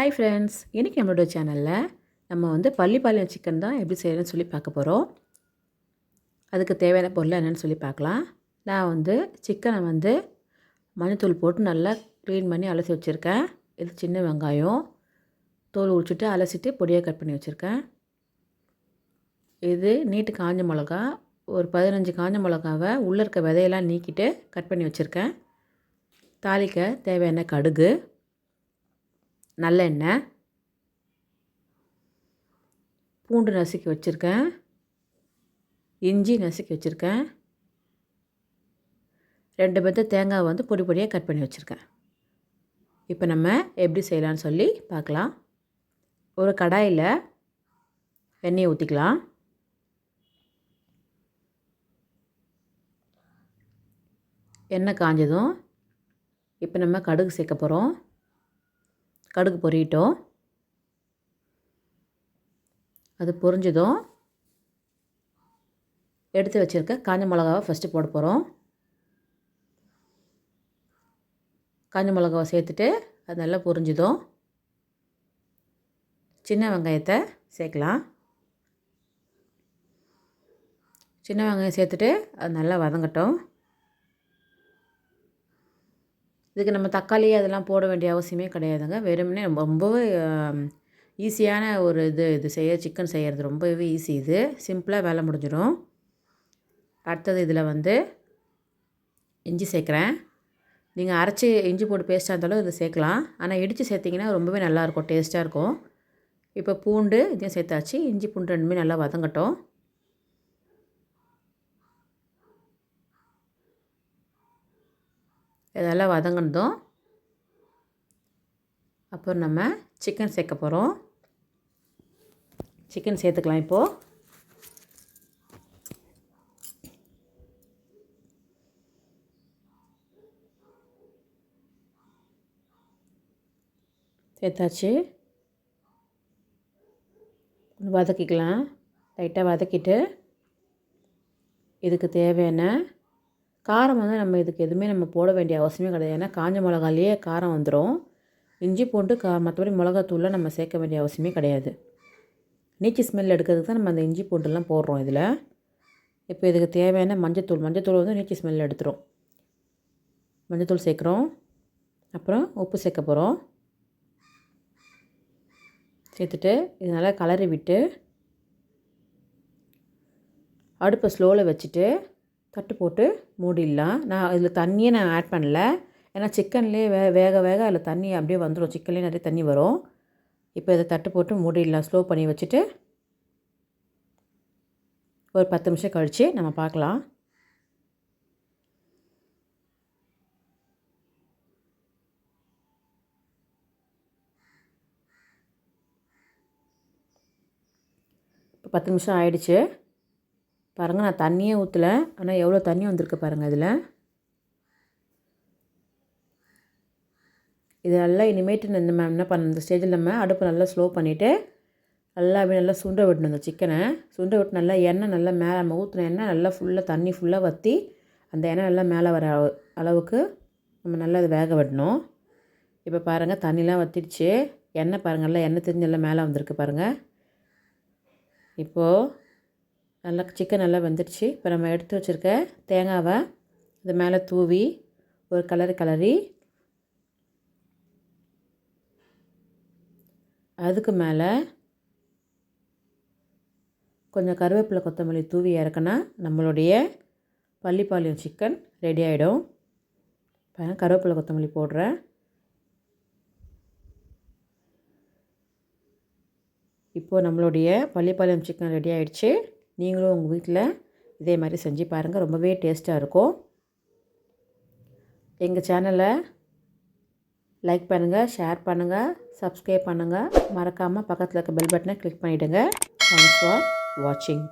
Hi friends இன்றைக்கி நம்மளோட சேனலில் நம்ம வந்து பள்ளிப்பாளையம் சிக்கன் தான் எப்படி செய்யணும்னு சொல்லி பார்க்க போகிறோம் அதுக்கு தேவையான பொருள் என்னென்னு சொல்லி பார்க்கலாம். நான் வந்து சிக்கனை வந்து மஞ்சத்தூள் போட்டு நல்லா க்ளீன் பண்ணி அலசி வச்சுருக்கேன். இது சின்ன வெங்காயம். தோல் உரிச்சிட்டு அலசிட்டு பொடியாக கட் பண்ணி வச்சுருக்கேன். இது நீட்டு காஞ்ச மிளகா ஒரு பதினஞ்சு காஞ்ச மிளகாவை உள்ளே இருக்க விதையெல்லாம் நீக்கிட்டு கட் பண்ணி வச்சுருக்கேன். தாளிக்க தேவையான கடுகு நல்லெண்ணெய் பூண்டு நசுக்கி வச்சுருக்கேன். இஞ்சி நசுக்கி வச்சுருக்கேன். ரெண்டு பேர்த்து தேங்காய் வந்து பொடி பொடியாக கட் பண்ணி வச்சுருக்கேன். இப்போ நம்ம எப்படி செய்யலான்னு சொல்லி பார்க்கலாம். ஒரு கடாயில் எண்ணெயை ஊற்றிக்கலாம் எண்ணெய் காஞ்சதும் இப்போ நம்ம கடுகு சேர்க்க போகிறோம் கடுகு பொரியட்டும் அது பொரிஞ்சதும் எடுத்து வச்சுருக்க காஞ்ச மிளகாவை ஃபஸ்ட்டு போட போகிறோம் காஞ்ச மிளகாவை சேர்த்துட்டு அது நல்லா பொரிஞ்சதும் சின்ன வெங்காயத்தை சேர்க்கலாம். சின்ன வெங்காயம் சேர்த்துட்டு அது நல்லா வதங்கட்டும். இதுக்கு நம்ம தக்காளி அதெல்லாம் போட வேண்டிய அவசியமே கிடையாதுங்க. வெறுமனே ரொம்பவே ஈஸியான ஒரு இது இது செய்ய சிக்கன் செய்கிறது ரொம்பவே ஈஸி இது. சிம்பிளாக வேலை முடிஞ்சிடும். அடுத்தது இதில் வந்து இஞ்சி சேர்க்குறேன். நீங்கள் அரைச்சி இஞ்சி போட்டு பேஸ்ட்டாக இருந்தாலும் இதை சேர்க்கலாம். ஆனால் இடித்து சேர்த்திங்கன்னா ரொம்பவே நல்லாயிருக்கும் டேஸ்ட்டாக இருக்கும். இப்போ பூண்டு இதையும் சேர்த்தாச்சு. இஞ்சி பூண்டு ரெண்டுமே நல்லா வதங்கட்டும். இதெல்லாம் வதங்கினதும் அப்புறம் நம்ம சிக்கன் சேர்க்க போகிறோம் சிக்கன் சேர்த்துக்கலாம் இப்போது சேர்த்தாச்சு. வதக்கிக்கலாம். லைட்டாக வதக்கிட்டு இதுக்கு தேவையான காரம் வந்து நம்ம இதுக்கு எதுவுமே நம்ம போட வேண்டிய அவசியமே கிடையாது. ஏன்னா காஞ்ச மிளகாலேயே காரம் வந்துடும் இஞ்சி பூண்டு கா மற்றபடி மிளகாத்தூள்லாம் நம்ம சேர்க்க வேண்டிய அவசியமே கிடையாது. நீச்சி ஸ்மெல் எடுக்கிறதுக்கு தான் நம்ம அந்த இஞ்சி பூண்டுலாம் போடுறோம் இதில். இப்போ இதுக்கு தேவையான மஞ்சத்தூள் மஞ்சத்தூள் வந்து நீச்சி ஸ்மெல் எடுத்துரும். மஞ்சத்தூள் சேர்க்குறோம். அப்புறம் உப்பு சேர்க்க போகிறோம் சேர்த்துட்டு இது நல்லா கலரி விட்டு அடுப்பை ஸ்லோவில் வச்சுட்டு தட்டு போட்டு மூடிடலாம். நான் இதில் தண்ணியே நான் ஆட் பண்ணல. ஏன்னா சிக்கன்லேயே வே வேக வேக அதில் தண்ணி அப்படியே வந்துடும் சிக்கன்லேயே நிறைய தண்ணி வரும். இப்போ இதை தட்டு போட்டு மூடிடலாம். ஸ்லோ பண்ணி வச்சுட்டு ஒரு பத்து நிமிஷம் கழித்து நம்ம பார்க்கலாம். இப்போ பத்து நிமிஷம் ஆயிடுச்சு. பாருங்கள் நான் தண்ணியே ஊற்றலை ஆனால் எவ்வளோ தண்ணி வந்திருக்கு பாருங்கள் இதில். இது நல்லா இனிமேட்டு நம்ம என்ன பண்ண இந்த ஸ்டேஜில் நம்ம அடுப்பை நல்லா ஸ்லோ பண்ணிவிட்டு நல்லா அப்படியே நல்லா சுண்டை விடணும் இந்த சிக்கனை சுண்டை விட்டு நல்லா எண்ணெய் நல்லா மேலே நம்ம ஊற்றின எண்ணெய் நல்லா ஃபுல்லாக தண்ணி ஃபுல்லாக வற்றி அந்த எண்ணெய் நல்லா மேலே வர அளவுக்கு நம்ம நல்லா அதை வேக விடணும் இப்போ பாருங்கள் தண்ணிலாம் வற்றிடுச்சு எண்ணெய் பாருங்கள் எல்லாம் எண்ணெய் தெரிஞ்சு நல்லா மேலே வந்திருக்கு பாருங்கள் இப்போது நல்லா சிக்கன் நல்லா வெந்துடுச்சு. இப்போ நம்ம எடுத்து வச்சுருக்க தேங்காவை இது மேலே தூவி ஒரு கலரி கலரி அதுக்கு மேலே கொஞ்சம் கருவேப்பிலை கொத்தமல்லி தூவி இறக்குனா நம்மளுடைய பள்ளிப்பாளையம் சிக்கன் ரெடி ஆகிடும் கருவேப்பிலை கொத்தமல்லி போடுறேன் இப்போது நம்மளுடைய பள்ளிப்பாளையம் சிக்கன் ரெடி ஆகிடுச்சு நீங்களும் உங்கள் வீட்டில் இதே மாதிரி செஞ்சு பாருங்கள் ரொம்பவே டேஸ்ட்டாக இருக்கும். எங்கள் சேனலை லைக் பண்ணுங்கள் ஷேர் பண்ணுங்கள் சப்ஸ்கிரைப் பண்ணுங்கள் மறக்காமல் பக்கத்தில் இருக்க பெல் பட்டனை கிளிக் பண்ணிவிடுங்க தேங்க்ஸ் ஃபார் வாட்சிங்